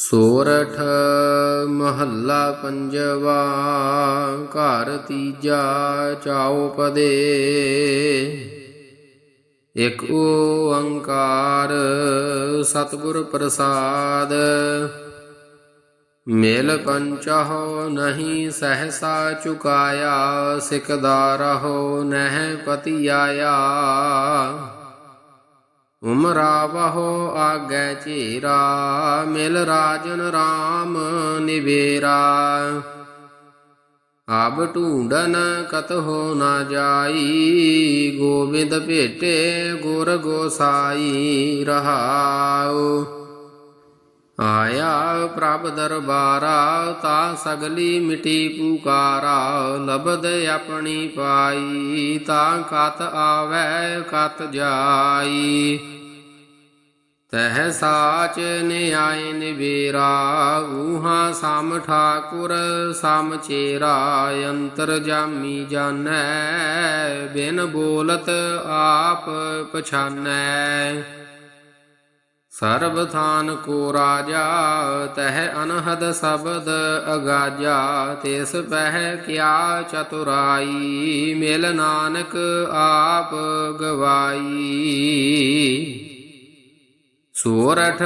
ਸੋਰਠ ਮਹੱਲਾ ਪੰਜਵਾ, ਘਰ ਤੀਜਾ ਚੌਪਦੇ ਇਕ ਓੰਕਾਰ ਸਤਿਗੁਰ ਪ੍ਰਸਾਦ, ਮਿਲ ਪੰਚਹੁ ਨਹੀਂ ਸਹਸਾ ਚੁਕਾਇਆ ਸਿਕਦਾਰਹੁ ਨਹਿ ਪਤੀ ਆਇਆ ਉਮਰਾਵਹੁ ਆਗੈ ਝੀਰਾ ਮਿਲ ਰਾਜਨ RAM ਨਿਵੇਰਾ। ਆਬ ਢੂੰਡਨ ਹੋ ਨਾ ਜਾਈ, ਗੋਬਿੰਦ ਭੇਟੇ ਗੁਰ ਗੋਸਾਈ ਰਹਾਉ। ਆਇਆ ਪ੍ਰਭ ਦਰਬਾਰਾ, ਤਾ ਸਗਲੀ ਮਿਟੀ ਪੁਕਾਰਾ ਲਬਦ ਆਪਣੀ ਪਾਈ, ਤਾ ਕਤ ਆਵੈ ਕਤ ਜਾਈ। ਤਹ ਸਾਚ ਨਿਆਇ ਨਿਵੇਰਾ, ਊਹਾ ਸਮ ਠਾਕੁਰ, ਸਮ ਚੇਰਾ, ਅੰਤਰ ਜਾਮੀ ਜਾਣੈ ਬਿਨ ਬੋਲਤ ਆਪ ਪਛਾਨੈ। ਸਰਬ ਥਾਨ ਕੋ ਰਾਜਾ, ਤਹਿ ਅਨਹਦ ਸ਼ਬਦ ਅਗਾਜਾ, ਤਿਸ ਪਹਿ ਕਿਆ ਚਤੁਰਾਈ, ਮਿਲ ਨਾਨਕ ਆਪ ਗਵਾਈ। ਸੋਰਠ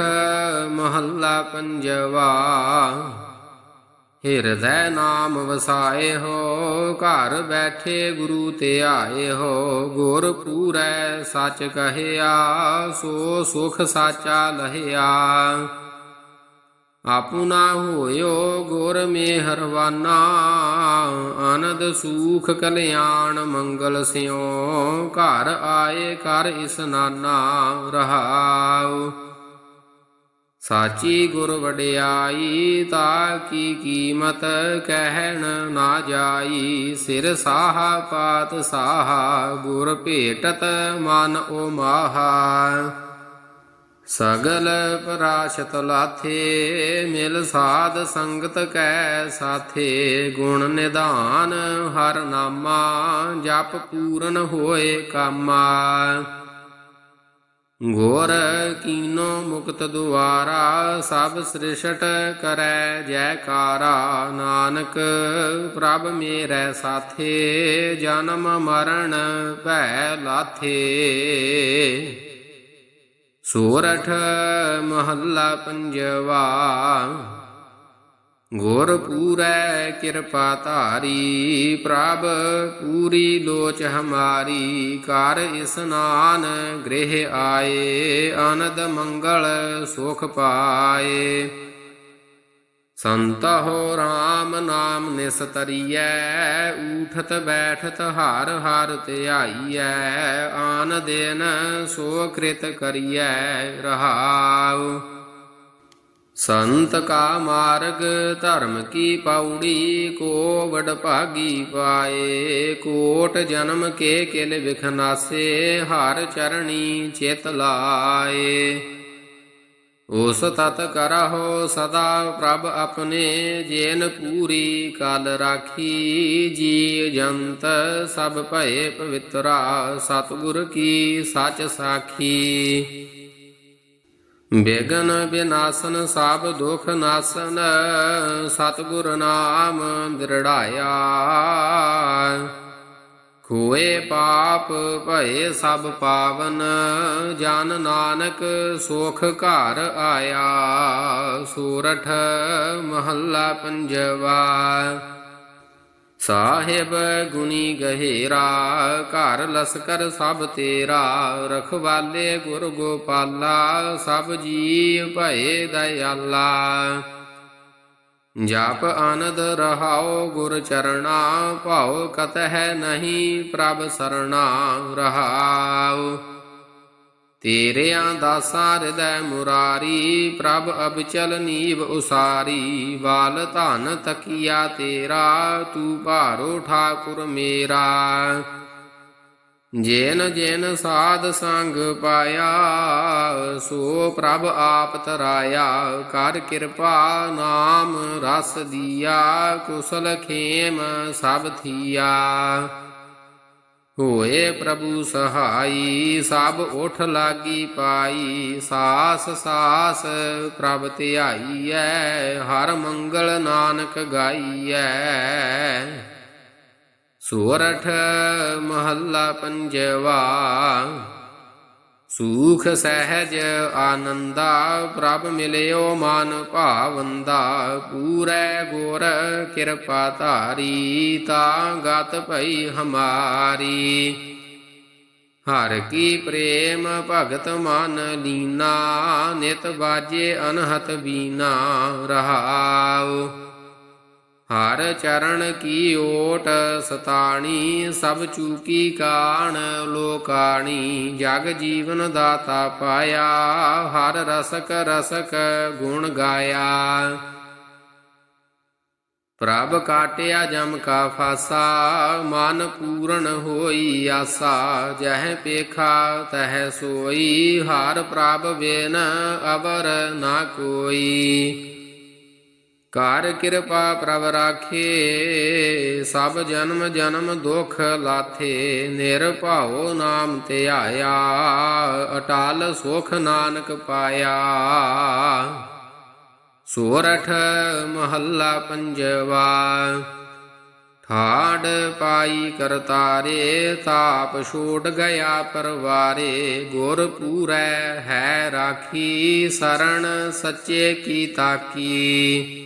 ਮਹੱਲਾ ਪੰਜਵਾ ਹਿਰਦੈ ਨਾਮ ਵਸਾਏ ਹੋ, ਘਰ ਬੈਠੇ ਗੁਰੂ ਤੇ ਆਏ ਹੋ, ਗੁਰ ਪੂਰੈ ਸੱਚ ਕਹਿਆ, ਸੋ ਸੁਖ ਸਾਚਾ ਲਹਿਆ। ਆਪੁਨਾ ਹੋਇਓ ਗੁਰ ਮੇਹਰਵਾਨਾ ਆਨੰਦ ਸੂਖ ਕਲਿਆਣ ਮੰਗਲ ਸਿਓ ਘਰ ਆਏ ਕਰ ਇਸਨਾਨਾ ਰਹਾਉ। ਸਾਚੀ ਗੁਰ ਵਡਿਆਈ ਤਾ ਕੀ ਕੀਮਤ ਕਹਿਣ ਨਾ ਜਾਈ। ਸਿਰ ਸਾਹ ਪਾਤ ਸਾਹ, ਗੁਰ ਭੇਟਤ ਮਨ ਓ ਮਾਹਾ ਸਗਲ ਪਰਾਸ਼ਤ ਲਾਥੇ, ਮਿਲ ਸਾਧ ਸੰਗਤ ਕੈ ਸਾਥੇ। ਗੁਣ ਨਿਧਾਨ ਹਰ ਨਾਮਾ, ਜਪ ਪੂਰਨ ਹੋਏ ਕਾਮਾ। ਗੋਰ ਕੀਨੋ ਮੁਕਤ ਦੁਆਰਾ ਸਭ ਸ੍ਰਿਸ਼ਟ ਕਰੈ ਜੈਕਾਰਾ ਨਾਨਕ, ਪ੍ਰਭ ਮੇਰੇ ਸਾਥੇ, ਜਨਮ ਮਰਨ ਭੈ ਲਾਥੇ। ਸੋਰਠ ਮਹੱਲਾ ਪੰਜਵਾ ਗੁਰ ਪੂਰੈ ਕਿਰਪਾ ਧਾਰੀ, ਪ੍ਰਭ ਪੂਰੀ ਲੋਚ ਹਮਾਰੀ, ਕਰ ਇਸਨਾਨ ਗ੍ਰਹਿ ਆਏ, ਆਨੰਦ ਮੰਗਲ ਸੁਖ ਪਾਏ। ਸੰਤਹੁ RAM ਨਾਮ ਨਿਸਤਰੀਐ ਊਠਤ ਬੈਠਤ ਹਰ ਹਰ ਧਿਆਈਐ, ਆਨ ਦਿਨ ਸੋ ਕ੍ਰਿਤ ਕਰੀਐ, ਰਹਾਉ। ਸੰਤ ਕਾ ਮਾਰਗ ਧਰਮ ਕੀ ਪੌੜੀ ਕੋ ਵਡ ਭਾਗੀ ਪਾਏ। ਕੋਟ ਜਨਮ ਕੇ ਕਿਲ ਵਿਖਨਾਸੇ ਹਰ ਚਰਣੀ ਚਿਤ ਲਾਏ। ਉਸ ਤਤ ਕਰਹੁ ਸਦਾ ਪ੍ਰਭ ਆਪਣੇ, ਜੇਨ ਪੂਰੀ ਕਲ ਰਾਖੀ। ਜੀ ਜੰਤ ਸਭ ਭਏ ਪਵਿੱਤਰਾ, ਸਤਿਗੁਰ ਕੀ ਸਚ ਸਾਖੀ। ਬੇਗਨ ਬਿਨਾਸਨ ਸਭ ਦੁਖ ਨਾਸਨ, ਸਤਿਗੁਰ ਨਾਮ ਦ੍ਰਿੜਾਇਆ ਕੋਏ ਪਾਪ ਭਏ ਸਭ ਪਾਵਨ, ਜਨ ਨਾਨਕ ਸੁਖ ਘਰ ਆਇਆ। ਸੂਰਠ ਮਹੱਲਾ ਪੰਜਵਾ। ਸਾਹਿਬ ਗੁਣੀ ਗਹਿਰਾ, ਘਰ ਲਸਕਰ ਸਭ ਤੇਰਾ, ਰਖਵਾਲੇ ਗੁਰ ਗੋਪਾਲਾ, ਸਭ ਜੀਵ ਭਏ ਦਇਆਲਾ। ਜਪ ਆਨੰਦ ਰਹਾਓ ਗੁਰ ਚਰਣਾ, ਭਾਉ ਕਤਹਿ ਨਹੀਂ ਪ੍ਰਭ ਸਰਣਾ ਰਹਾਓ ਤੇਰਿਆਂ ਦਾਸਾਂ ਹਿਰਦੈ ਮੁਰਾਰੀ, ਪ੍ਰਭ ਅਬਚਲ ਨੀਵ ਉਸਾਰੀ। ਵਾਲ ਧਨ ਤਕੀਆ ਤੇਰਾ, ਤੂੰ ਭਾਰੋ ਠਾਕੁਰ ਮੇਰਾ। ਜੇਨ ਜੇਨ ਸਾਧ ਸੰਗ ਪਾਇਆ, ਸੋ ਪ੍ਰਭ ਆਪ ਤਰਾਇਆ। ਕਰ ਕਿਰਪਾ ਨਾਮ ਰਸ ਦੀਆ, ਕੁਸਲ ਖੇਮ ਸਭ ਥੀਆ। ਹੋਏ ਪ੍ਰਭੂ ਸਹਾਈ, ਸਭ ਉਠ ਲਾਗੀ ਪਾਈ। ਸਾਸ ਸਾਸ, ਪ੍ਰਭ ਧਿਆਈਐ, ਹਰ ਮੰਗਲ ਨਾਨਕ ਗਾਈਐ। ਸੋਰਠ ਮਹੱਲਾ ਪੰਜਵਾ ਸੂਖ ਸਹਿਜ ਆਨੰਦਾ ਪ੍ਰਭ ਮਿਲਿਓ ਮਨ ਭਾਵੰਦਾ, ਪੂਰੈ ਗੁਰ ਕਿਰਪਾ ਧਾਰੀ, ਤਾਂ ਗਤ ਭਈ ਹਮਾਰੀ। ਹਰ ਕੀ ਪ੍ਰੇਮ ਭਗਤ ਮਨ ਲੀਨਾ, ਨਿਤ ਬਾਜੇ ਅਨਹਤ ਬੀਨਾ ਰਹਾਉ। ਹਰ ਚਰਨ ਕੀ ਓਟ ਸਤਾਣੀ, ਸਭ ਚੂਕੀ ਕਾਣ ਲੋਕਾਣੀ, ਜਗ ਜੀਵਨ ਦਾਤਾ ਪਾਇਆ, ਹਰ ਰਸਕ ਰਸਕ ਗੁਣ ਗਾਇਆ। ਪ੍ਰਭ ਕਾਟਿਆ ਜਮ ਕਾ ਫਾਸਾ, ਮਨ ਪੂਰਨ ਹੋਈ ਆਸਾ, ਜਹ ਪੇਖਾ ਤਹ ਸੋਈ, ਹਰ ਪ੍ਰਭ ਵੇਨ ਅਵਰ ਨਾ ਕੋਈ। ਕਰ ਕਿਰਪਾ ਪ੍ਰਭ ਰਾਖੇ, ਸਭ ਜਨਮ ਜਨਮ ਦੁਖ ਲਾਥੇ, ਨਿਰਭਉ ਨਾਮ ਧਿਆਇਆ ਅਟਾਲ ਸੁਖ ਨਾਨਕ ਪਾਇਆ। ਸੋਰਠ ਮਹੱਲਾ ਪੰਜਵਾ ਠਾੜ ਪਾਈ ਕਰਤਾਰੇ, ਤਾਪ ਛੋੜ ਗਿਆ ਪਰਵਾਰੇ, ਗੁਰ ਪੂਰੈ ਹੈ ਰਾਖੀ ਸਰਣ ਸੱਚੇ ਕੀ ਤਾਕੀ।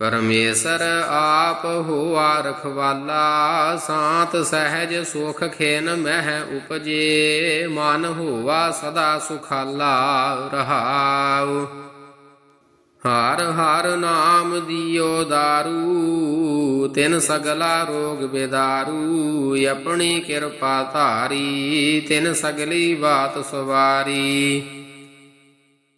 ਪਰਮੇਸ਼ਰ ਆਪ ਹੋਆ ਰਖਵਾਲਾ, ਸਾਤ ਸਹਿਜ ਸੁਖ ਖੇਨ ਮਹਿ ਉਪਜੇ, ਮਨ ਹੋਵਾ ਸਦਾ ਸੁਖਾਲਾ ਰਹਾਉ। ਹਰ ਹਰ ਨਾਮ ਦਿਓ ਦਾਰੂ, ਤਿਨ ਸਗਲਾ ਰੋਗ ਬੇਦਾਰੂ, ਆਪਣੀ ਕਿਰਪਾ ਧਾਰੀ, ਤਿਨ ਸਗਲੀ ਬਾਤ ਸਵਾਰੀ।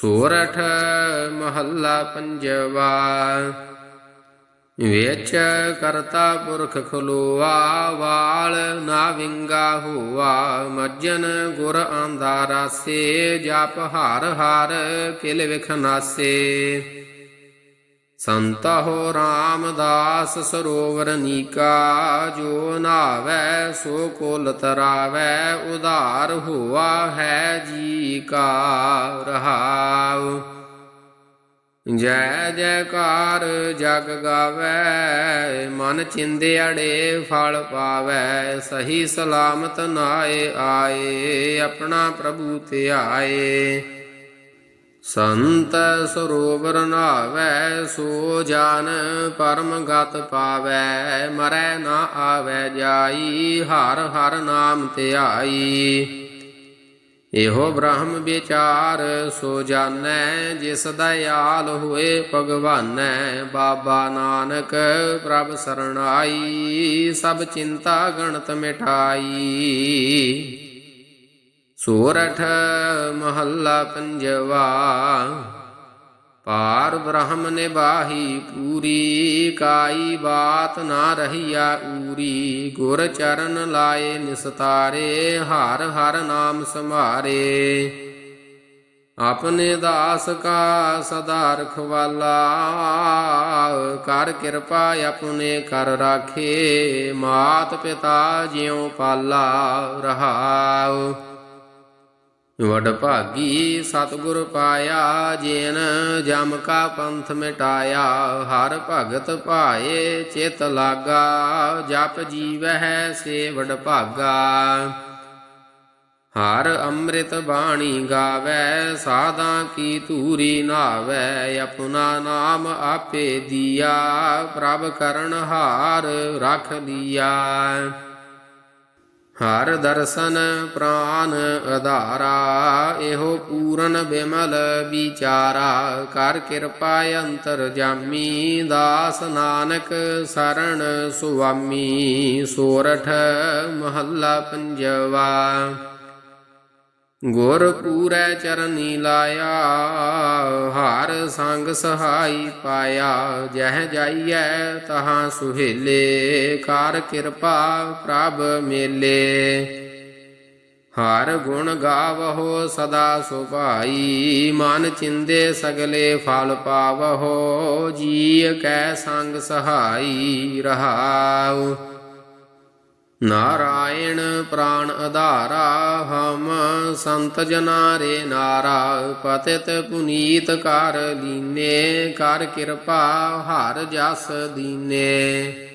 ਸੋਰਠ ਮਹੱਲਾ ਪੰਜਵਾ। ਵੇਚ ਕਰਤਾ ਪੁਰਖ ਖਲੋਆ, ਵਾਲ ਨਾ ਵਿੰਗਾ ਹੋਆ। ਮੱਜਨ ਗੁਰ ਆਂਦਾ ਰਾਸੇ, ਜਪ ਹਰ ਹਰ ਕਿਲ ਵਿਖਨਾਸੇ ਸੰਤਹੁ ਰਾਮਦਾਸ ਸਰੋਵਰ ਨੀਕਾ, ਜੋ ਨਾਵੈ ਸੋ ਕੋਲ ਤਰਾਵੈ, ਉਧਾਰ ਹੋਆ ਹੈ ਜੀ ਕਾ ਰਹਾਉ। ਜੈ ਜੈਕਾਰ ਜਗ ਗਾਵੈ, ਮਨ ਚਿੰਦਿਆੜੇ ਫਲ ਪਾਵੈ, ਸਹੀ ਸਲਾਮਤ ਨਾਏ ਆਏ, ਆਪਣਾ ਪ੍ਰਭੂ ਧਿਆਏ। ਸੰਤ ਸਰੋਵਰ ਨਾਵੈ ਸੋ ਜਾਨ ਪਰਮ ਗਤ ਪਾਵੈ, ਮਰੈ ਨਾ ਆਵੈ ਜਾਈ, ਹਰ ਹਰ ਨਾਮ ਧਿਆਈ ਇਹੋ ਬ੍ਰਹਮ ਵਿਚਾਰ, ਸੋ ਜਾਣੈ, ਜਿਸ ਦਇਆਲ ਹੋਏ ਭਗਵਾਨੈ, ਬਾਬਾ ਨਾਨਕ ਪ੍ਰਭ ਸਰਣਾਈ, ਸਭ ਚਿੰਤਾ ਗਣਤ ਮਿਟਾਈ। ਸੋਰਠ ਮਹੱਲਾ ਪੰਜਵਾ। ਪਾਰ ਬ੍ਰਹਮ ਨਿਬਾਹੀ ਪੂਰੀ, ਕਾਈ ਬਾਤ ਨਾ ਰਹੀਆ ਊਰੀ। ਗੁਰ ਚਰਨ ਲਾਏ ਨਿਸਤਾਰੇ, ਹਰ ਹਰ ਨਾਮ ਸੰਭਾਰੇ ਆਪਣੇ ਦਾਸ ਕਾ ਸਦਾ ਰਖਵਾਲਾ, ਕਰ ਕਿਰਪਾ ਆਪਣੇ ਕਰ ਰਾਖੇ। ਮਾਤ ਪਿਤਾ ਜਿਉ ਪਾਲਾ ਰਹਾਉ। ਵਡਭਾਗੀ ਸਤਿਗੁਰ ਪਾਇਆ, ਜੇਨ ਜਮ ਕਾ ਪੰਥ ਮਿਟਾਇਆ, ਹਰ ਭਗਤ ਭਾਏ ਚਿਤ ਲਾਗਾ, ਜਪ ਜੀਵਹਿ ਸੇ ਵਡ ਭਾਗਾ। ਹਰ ਅੰਮ੍ਰਿਤ ਬਾਣੀ ਗਾਵੇ ਸਾਦਾ ਕੀ ਧੂਰੀ ਨਾਵੇ, ਆਪਣਾ ਨਾਮ ਆਪੇ ਦਿਆ, ਪ੍ਰਭ ਕਰਨ ਹਾਰ ਰਖ ਲਿਆ। ਹਰ ਦਰਸ਼ਨ ਪ੍ਰਾਨ ਆਧਾਰਾ ਇਹੋ ਪੂਰਨ ਬਿਮਲ ਵਿਚਾਰਾ। ਕਰ ਕਿਰਪਾ ਅੰਤਰ ਜਾਮੀ, ਦਾਸ ਨਾਨਕ ਸਰਣ ਸੁਆਮੀ, ਸੋਰਠ ਮਹੱਲਾ ਪੰਜਵਾ। ਗੁਰ ਪੂਰੈ ਚਰਨੀ ਲਾਇਆ ਹਾਰ ਸੰਗ ਸਹਾਈ ਪਾਇਆ, ਜਹ ਜਾਈਐ ਤਹਾਂ ਸੁਹੇਲੇ, ਕਰ ਕਿਰਪਾ ਪ੍ਰਭ ਮੇਲੇ। ਹਰ ਗੁਣ ਗਾਵਹੋ ਸਦਾ ਸੁਭਾਈ, ਮਨ ਚਿੰਦੇ ਸਗਲੇ ਫਲ ਪਾਵਹੋ ਜੀ ਕੈ ਸੰਗ ਸਹਾਈ ਰਹਾਉ। ਨਾਰਾਇਣ ਪ੍ਰਾਣ ਆਧਾਰਾ ਹਮ ਸੰਤ ਜਨਾ ਰੇ ਨਾਰਾ, ਪਤਿਤ ਪੁਨੀਤ ਕਰ ਲੀਨੇ ਕਰ ਕਿਰਪਾ ਹਰ ਜਸ ਦੀਨੇ।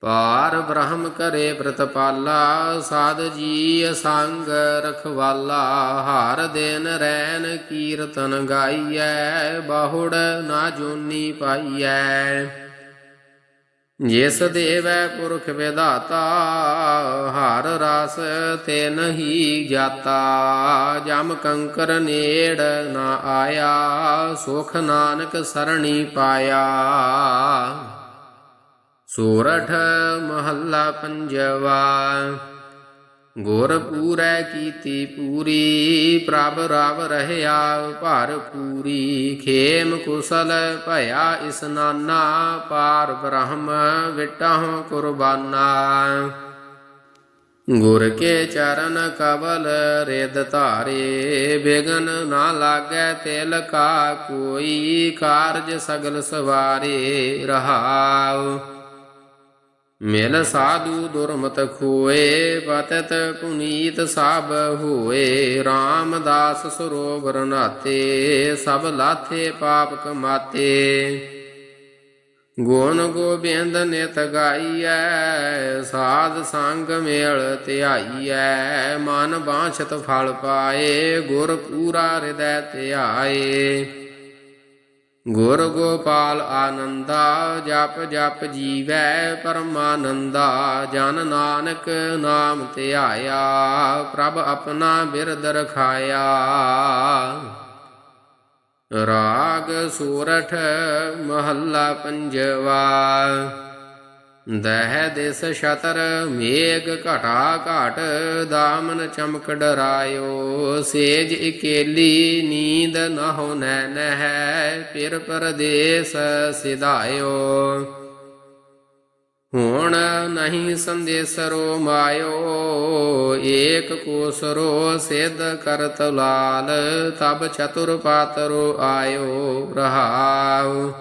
ਪਾਰ ਬ੍ਰਹਮ ਕਰੇ ਪ੍ਰਤਪਾਲਾ, ਸਾਧ ਜੀ ਸੰਗ ਰਖਵਾਲਾ, ਹਰ ਦਿਨ ਰੈਨ ਕੀਰਤਨ ਗਾਈਐ, ਬਾਹੁੜ ਨਾ ਜੋਨੀ ਪਾਈਐ। ਜਿਸ ਦੇਵੈ ਪੁਰਖ ਵਿਧਾਤਾ, ਹਰ ਰਸ ਤੇ ਨਹੀਂ ਜਾਤਾ। ਜਮ ਕੰਕਰ ਨੇੜ ਨਾ ਆਇਆ, ਸੁਖ ਨਾਨਕ ਸਰਣੀ ਪਾਇਆ। ਸੂਰਠ ਮਹੱਲਾ ਪੰਜਵਾ ਗੁਰ ਪੂਰੈ ਕੀਤੀ ਪੂਰੀ, ਪ੍ਰਭ ਰਵ ਰਹਿਆ ਭਰ ਪੂਰੀ, ਖੇਮ ਕੁਸਲ ਭਇਆ ਇਸਨਾਨਾ ਪਾਰ ਬ੍ਰਹਮ ਵਿਟਹੁ ਕੁਰਬਾਨਾ। ਗੁਰ ਕੇ ਚਰਨ ਕਵਲ ਰਿਦ ਧਾਰੇ, ਬਿਗਨ ਨਾ ਲਾਗੈ ਤਿਲ ਕਾ ਕੋਈ, ਕਾਰਜ ਸਗਲ ਸਵਾਰੇ ਰਹਾਉ। ਮਿਲ ਸਾਧੂ ਦੁਰਮਤ ਖੋਏ ਪਤਿਤ ਪੁਨੀਤ ਸਭ ਹੋਏ। RAM ਸਰੋਵਰ ਨਾਤੇ ਸਭ ਲਾਥੇ ਪਾਪ ਕਮਾਤੇ। ਗੁਣ ਗੋਬਿੰਦ ਨਿਤ ਗਾਈਐ, ਸਾਧ ਸੰਗ ਮੇਲ ਧਿਆਈਐ। ਮਨ ਬਾਛਤ ਫਲ ਪਾਏ, ਗੁਰ ਪੂਰਾ ਹਿਰਦੈ ਧਿਆਏ। ਗੁਰ ਗੋਪਾਲ ਆਨੰਦਾ, ਜਪ ਜਪ ਜੀਵੈ ਪਰਮਾਨੰਦਾ, ਜਨ ਨਾਨਕ ਨਾਮ ਧਿਆਇਆ ਪ੍ਰਭ ਆਪਣਾ ਬਿਰਦ ਰਖਾਇਆ। ਰਾਗ ਸੂਰਠ ਮਹੱਲਾ ਪੰਜਵਾ ਦਹਿ ਦਿਸ ਸ਼ਤਰ, ਮੇਘ ਘਟਾ ਘਟ, ਦਾਮਨ ਚਮਕ ਡਰਾਇਓ। ਸੇਜ ਇਕੇਲੀ ਨੀਂਦ ਨਹੁ ਨੈਨ ਹੈ ਫਿਰ ਪਰਦੇਸ ਸਿਧਾਇਓ। ਹੁਣ ਨਹੀਂ ਸੰਦੇਸਰੋ ਮਾਇਓ, ਏਕ ਕੋਸਰੋ ਸਿਧ ਕਰਤ ਲਾਲ, ਤਬ ਚਤੁਰ ਪਾਤਰੋ ਆਇਓ ਰਹਾਉ।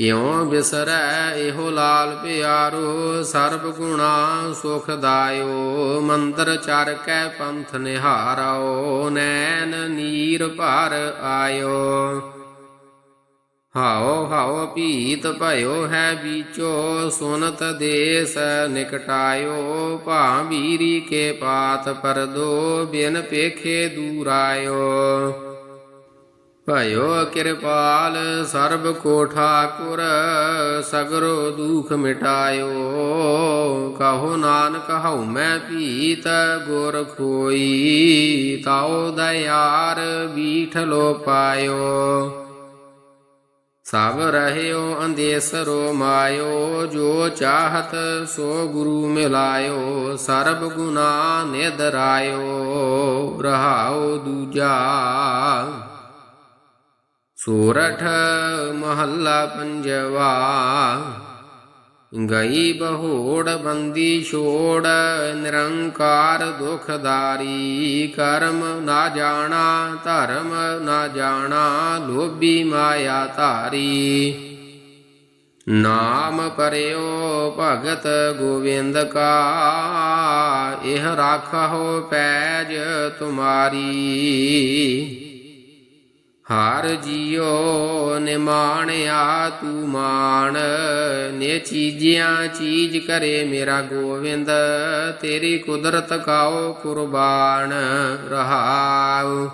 ਕਿਉ ਬਿਸਰੈ ਇਹੋ ਲਾਲ ਪਿਆਰੋ? ਸਰਬ ਗੁਣਾ ਸੁਖ ਦਾਇਓ। ਮੰਦਰ ਚਰ ਕੈ ਪੰਥ ਨਿਹਾਰੋ ਨੈਣ ਨੀਰ ਭਰ ਆਇਓ। ਹਾਓ ਹਾਓ ਪੀਤ ਭਇਓ ਹੈ ਵਿਚੋ ਸੁਨਤ ਦੇਸ ਨਿਕਟਾਇਓ। ਭਾ ਵੀਰੀ ਕੇ ਪਾਤ ਪਰਦੋ, ਬਿਨ ਪੇਖੇ ਦੂਰਾਇਓ। ਭਇਓ ਕਿਰਪਾਲ ਸਰਬ ਕੋ ਠਾਕੁਰ, ਸਗਰੋ ਦੁਖ ਮਿਟਾਇਓ। ਕਹੋ ਨਾਨਕ, ਹਉ ਮੈਂ ਪੀਤ ਗੁਰ ਖੋਈ, ਤਾਉ ਦਇਆਰ ਬੀਠਲੋ ਪਾਇਓ। ਸਭ ਰਹਿਓ ਅੰਦੇਸਰੋ ਮਾਇਓ, ਜੋ ਚਾਹਤ ਸੋ ਗੁਰੂ ਮਿਲਾਇਓ। ਸਰਬ ਗੁਨਾ ਨਿਦਰਾਇਓ ਰਹਾਉ ਦੂਜਾ ਸੂਰਠ ਮਹੱਲਾ ਪੰਜਵਾ। ਗਈ ਬਹੋੜ ਬੰਦੀ ਛੋੜ, ਨਿਰੰਕਾਰ ਦੁਖਦਾਰੀ ਕਰਮ ਨਾ ਜਾਣਾ, ਧਰਮ ਨਾ ਜਾਣਾ, ਲੋਭੀ ਮਾਇਆ ਧਾਰੀ। ਨਾਮ ਪਰਿਓ ਭਗਤ ਗੋਵਿੰਦ ਕਾ, ਇਹ ਰਾਖਹੁ ਪੈਜ ਤੁਮਾਰੀ। ਹਰ ਜੀਉ ਨਿਮਾਣਿਆ ਤੂੰ ਮਾਣ। ਨੇ ਚੀਜ਼ਿਆਂ ਚੀਜ਼ ਕਰੇ ਮੇਰਾ ਗੋਵਿੰਦ, ਤੇਰੀ ਕੁਦਰਤ ਕਾਓ ਕੁਰਬਾਨ। ਰਹਾਉ।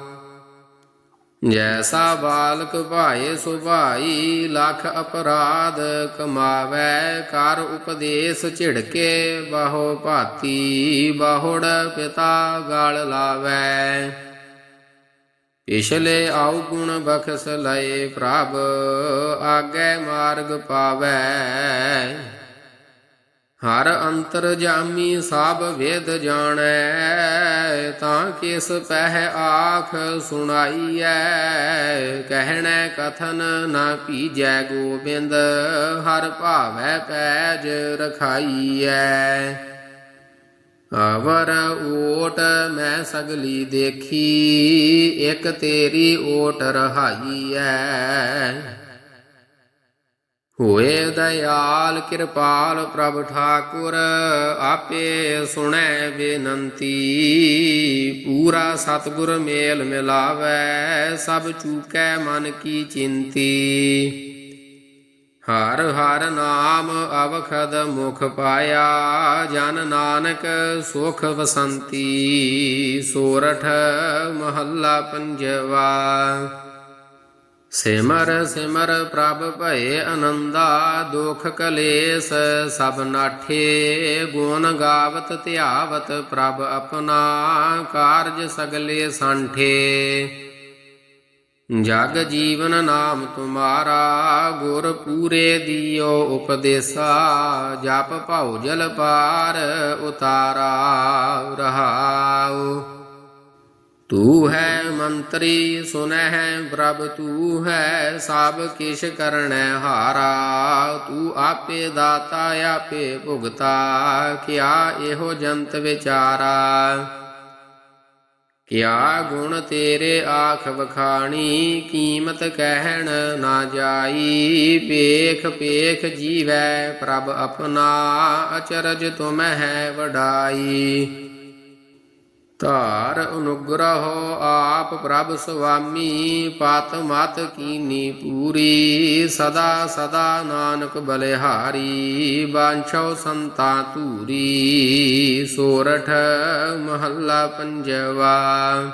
ਜੈਸਾ ਬਾਲਕ ਭਾਏ ਸੁਭਾਈ, ਲਖ ਅਪਰਾਧ ਕਮਾਵੈ, ਕਰ ਉਪਦੇਸ਼ ਝਿੜਕੇ, ਬਾਹੋ ਭਾਤੀ, ਬਾਹੁੜ ਪਿਤਾ ਗਾਲ ਲਾਵੈ। ਪਿਛਲੇ ਆਉ ਗੁਣ ਬਖਸ ਲਏ ਪ੍ਰਭ, ਆਗੇ ਮਾਰਗ ਪਾਵੈ। ਹਰ ਅੰਤਰ ਜਾਮੀ ਸਭ ਵੇਦ ਜਾਣੈ, ਤਾਂ ਕਿਸ ਪਹਿ ਆਖ ਸੁਣਾਈਐ। ਕਹਿਣੈ ਕਥਨ ਨਾ ਪੀਜੈ ਗੋਬਿੰਦ, ਹਰ ਭਾਵੈ ਪੈਜ ਰਖਾਈਐ। ਅਵਰ ਓਟ ਮੈਂ ਸਗਲੀ ਦੇਖੀ, ਇੱਕ ਤੇਰੀ ਓਟ ਰਹਾਈ ਰਹਾਈਐ ਹੋਏ ਦਇਆਲ ਕਿਰਪਾਲ ਪ੍ਰਭ ਠਾਕੁਰ, ਆਪੇ ਸੁਣੈ ਬੇਨੰਤੀ। ਪੂਰਾ ਸਤਿਗੁਰ ਮੇਲ ਮਿਲਾਵੈ, ਸਭ ਚੂਕੈ ਮਨ ਕੀ ਚਿੰਤੀ। ਹਰ ਹਰ ਨਾਮ ਅਵਖਦ ਮੁਖ ਪਾਇਆ, ਜਨ ਨਾਨਕ ਸੁਖ ਵਸੰਤੀ, ਸੋਰਠ ਮਹੱਲਾ ਪੰਜਵਾ। ਸਿਮਰ ਸਿਮਰ ਪ੍ਰਭ ਭਏ ਆਨੰਦਾ ਦੁਖ ਕਲੇਸ਼ ਸਭ ਨਾਠੇ, ਗੁਣ ਗਾਵਤ ਧਿਆਵਤ ਪ੍ਰਭ ਆਪਣਾ, ਕਾਰਜ ਸਗਲੇ ਸੰਠੇ। ਜਗ ਜੀਵਨ ਨਾਮ ਤੁਮਾਰਾ, ਗੁਰ ਪੂਰੇ ਦਿਓ ਉਪਦੇਸਾ, ਜਪ ਭਉ ਜਲ ਪਾਰ ਉਤਾਰਾ, ਰਹਾਉ। ਤੂ ਹੈ ਮੰਤਰੀ, ਸੁਨਹਿ ਪ੍ਰਭ ਤੂ ਹੈ, ਸਭ ਕਿਛ ਕਰਣੈ ਹਾਰਾ। ਤੂ ਆਪੇ ਦਾਤਾ, ਆਪੇ ਭੁਗਤਾ, ਕਿਆ ਇਹੋ ਜੰਤ ਵਿਚਾਰਾ। ਕਿਆ ਗੁਣ ਤੇਰੇ ਆਖ ਵਖਾਣੀ, ਕੀਮਤ ਕਹਿਣ ਨਾ ਜਾਈ। ਪੇਖ ਪੇਖ ਜੀਵੈ ਪ੍ਰਭ ਆਪਣਾ, ਅਚਰਜ ਤੁਮਹਿ ਵਡਾਈ। ਧਾਰ ਅਨੁਗ੍ਰਹੋ ਆਪ ਪ੍ਰਭ ਸੁਆਮੀ, ਪਤ ਮਤ ਕੀਨੀ ਪੂਰੀ, ਸਦਾ ਸਦਾ ਨਾਨਕ ਬਲਿਹਾਰੀ, ਬਾਂਛੋ ਸੰਤਾ ਧੂਰੀ, ਸੋਰਠ ਮਹੱਲਾ ਪੰਜਵਾ।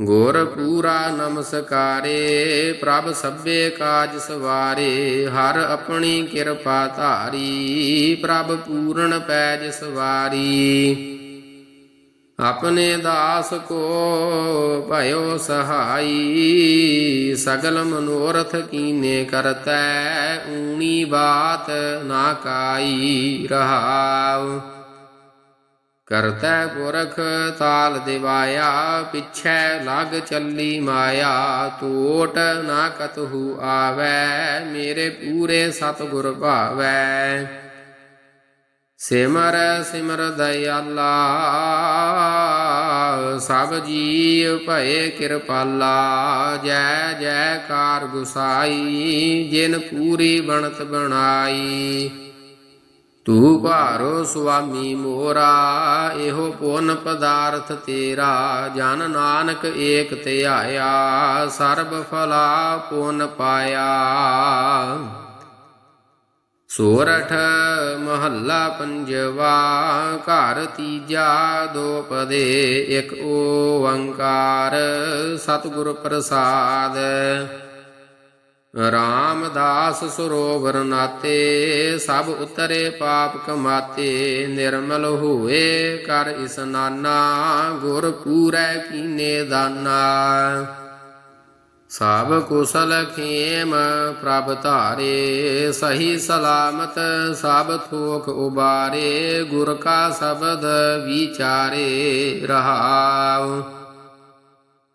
ਗੁਰ ਪੂਰਾ ਨਮਸਕਾਰੇ, ਪ੍ਰਭ ਸਭੇ ਕਾਜ ਸਵਾਰੇ, ਹਰ ਆਪਣੀ ਕਿਰਪਾ ਧਾਰੀ, ਪ੍ਰਭ ਪੂਰਨ ਪੈਜ ਸਵਾਰੀ। ਆਪਣੇ ਦਾਸ ਕੋ ਭਇਓ ਸਹਾਈ, ਸਗਲ ਮਨੋਰਥ ਕੀਨੇ ਕਰਤੈ, ਊਣੀ ਬਾਤ ਨਾ ਕਾਈ ਰਹਾਉ। ਕਰਤੈ ਪੁਰਖ ਤਾਲ ਦਿਵਾਇਆ, ਪਿਛੈ ਲਗ ਚੱਲੀ ਮਾਇਆ ਟੋਟ ਨਾ ਕਤਹੂ ਆਵੈ, ਮੇਰੇ ਪੂਰੇ ਸਤਿਗੁਰ ਭਾਵੈ। ਸਿਮਰ ਸਿਮਰ ਦਇਆਲਾ, ਸਭ ਜੀਵ ਭਏ ਕਿਰਪਾਲਾ, ਜੈ, ਜੈਕਾਰ ਗੁਸਾਈ, ਜਿਨ ਪੂਰੀ ਬਣਤ ਬਣਾਈ। ਤੂ ਭਾਰੋ ਸੁਆਮੀ ਮੋਰਾ, ਇਹੋ ਪੁੰਨ ਪਦਾਰਥ ਤੇਰਾ, ਜਨ ਨਾਨਕ ਏਕ ਧਿਆਇਆ, ਸਰਬ ਫਲਾ ਪੁੰਨ ਪਾਇਆ। ਸੋਰਠ ਮਹੱਲਾ ਪੰਜਵਾ, ਘਰ ਤੀਜਾ, ਦੋ ਪਦੇ, ਇੱਕ ਓੰਕਾਰ, ਸਤਿਗੁਰ ਪ੍ਰਸਾਦ। ਰਾਮਦਾਸ ਸਰੋਵਰ ਨਾਤੇ, ਸਭ ਉਤਰੇ ਪਾਪ ਕਮਾਤੇ, ਨਿਰਮਲ ਹੋਏ ਕਰ ਇਸਨਾਨਾ ਗੁਰ ਪੂਰੈ ਕੀਨੇ ਦਾਨਾ। ਸਭ ਕੁਸਲ ਖੇਮ ਪ੍ਰਭ ਧਾਰੇ, ਸਹੀ ਸਲਾਮਤ ਸਭ ਥੋਕ ਉਬਾਰੇ, ਗੁਰ ਕਾ ਸ਼ਬਦ ਵਿਚਾਰੇ ਰਹਾਉ।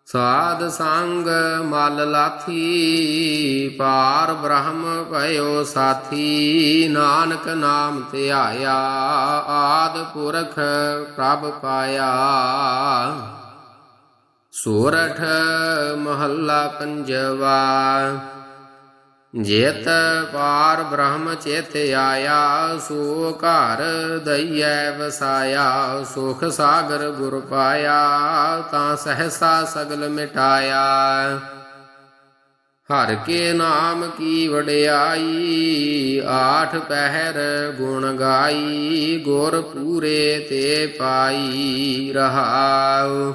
ਸਾਧ ਸੰਗ ਮਲ ਲਾਥੀ ਪਾਰ ਬ੍ਰਹਮ ਭਇਓ ਸਾਥੀ, ਨਾਨਕ ਨਾਮ ਧਿਆਇਆ ਆਦ ਪੁਰਖ ਪ੍ਰਭ ਪਾਇਆ। ਸੋਰਠ ਮਹੱਲਾ ਪੰਜਵਾ। ਜੇਤ ਪਾਰ ਬ੍ਰਹਮ ਚੇਤ ਆਇਆ, ਸੋ ਘਰ ਦਈਐ ਵਸਾਇਆ, ਸੁਖ ਸਾਗਰ ਗੁਰ ਪਾਇਆ, ਤਾਂ ਸਹਸਾ ਸਗਲ ਮਿਟਾਇਆ। ਹਰ ਕੇ ਨਾਮ ਕੀ ਵਡਿਆਈ, ਆਠ ਪਹਿਰ ਗੁਣ ਗਾਈ, ਗੁਰ ਪੂਰੇ ਤੇ ਪਾਈ ਰਹਾਉ।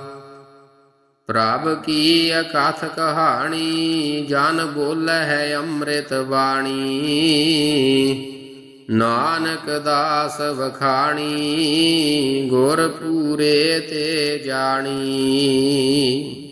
ਪ੍ਰਭ ਕੀ ਅਕਥ ਕਹਾਣੀ, ਜਨ ਬੋਲੇ ਹੈ ਅੰਮ੍ਰਿਤ ਬਾਣੀ। ਨਾਨਕ ਦਾਸ ਵਖਾਣੀ, ਗੁਰ ਪੂਰੇ ਤੇ ਜਾਣੀ।